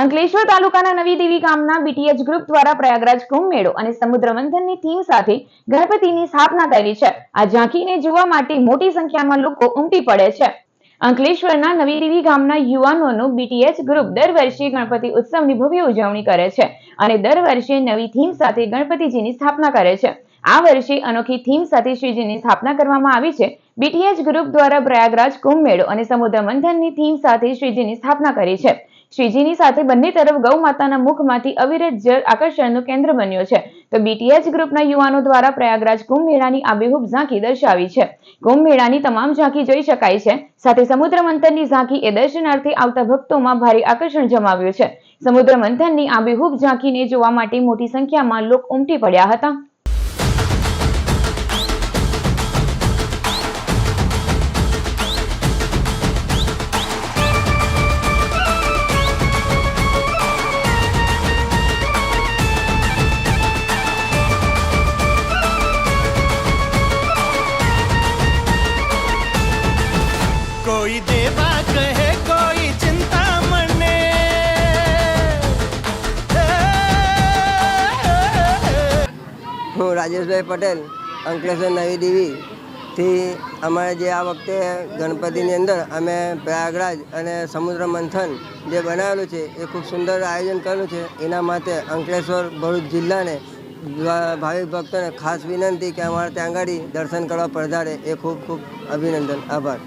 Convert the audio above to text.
અંકલેશ્વર તાલુકાના નવી દેવી ગામના બીટીએચ ગ્રુપ દ્વારા પ્રયાગરાજ કુંભ મેળો અને સમુદ્ર મંથનની થીમ સાથે ગણપતિની સ્થાપના કરી છે. આ ઝાંખીને જોવા માટે મોટી સંખ્યામાં લોકો ઉમટી પડે છે. અંકલેશ્વરના નવી દેવી ગામના યુવાનોનું બીટીએચ ગ્રુપ દર વર્ષે ગણપતિ ઉત્સવની ભવ્ય ઉજવણી કરે છે અને દર વર્ષે નવી થીમ સાથે ગણપતિજીની સ્થાપના કરે છે. આ વર્ષે અનોખી થીમ સાથે શ્રીજીની સ્થાપના કરવામાં આવી છે. બીટીએચ ગ્રુપ દ્વારા પ્રયાગરાજ કુંભ મેળો અને સમુદ્ર મંથનની થીમ સાથે શ્રીજીની સ્થાપના કરી છે. શ્રીજીની સાથે બંને તરફ ગૌ માતાના મુખમાંથી અવિરત જળ આકર્ષણનું કેન્દ્ર બન્યો છે. તો બીટીએચ ગ્રુપના યુવાનો દ્વારા પ્રયાગરાજ કુંભ મેળાની આબેહૂબ ઝાંખી દર્શાવી છે. કુંભ મેળાની તમામ ઝાંખી જોઈ શકાય છે. સાથે સમુદ્ર મંથનની ઝાંખી એ દર્શનાર્થે આવતા ભક્તોમાં ભારે આકર્ષણ જમાવ્યું છે. સમુદ્ર મંથનની આબેહૂબ ઝાંખીને જોવા માટે મોટી સંખ્યામાં લોકો ઉમટી પડ્યા હતા. કોઈ દેવા કહે, કોઈ ચિંતા મને. હું રાજેશભાઈ પટેલ, અંકલેશ્વર નવી દેવી થી અમારે જે આ વખતે ગણપતિની અંદર અમે પ્રયાગરાજ અને સમુદ્ર મંથન જે બનાવેલું છે, એ ખૂબ સુંદર આયોજન કરેલું છે. એના માટે અંકલેશ્વર ભરૂચ જિલ્લાને ભાવિક ભક્તોને ખાસ વિનંતી કે અમારે ત્યાં આગળ દર્શન કરવા પધારે એ ખૂબ ખૂબ અભિનંદન. આભાર.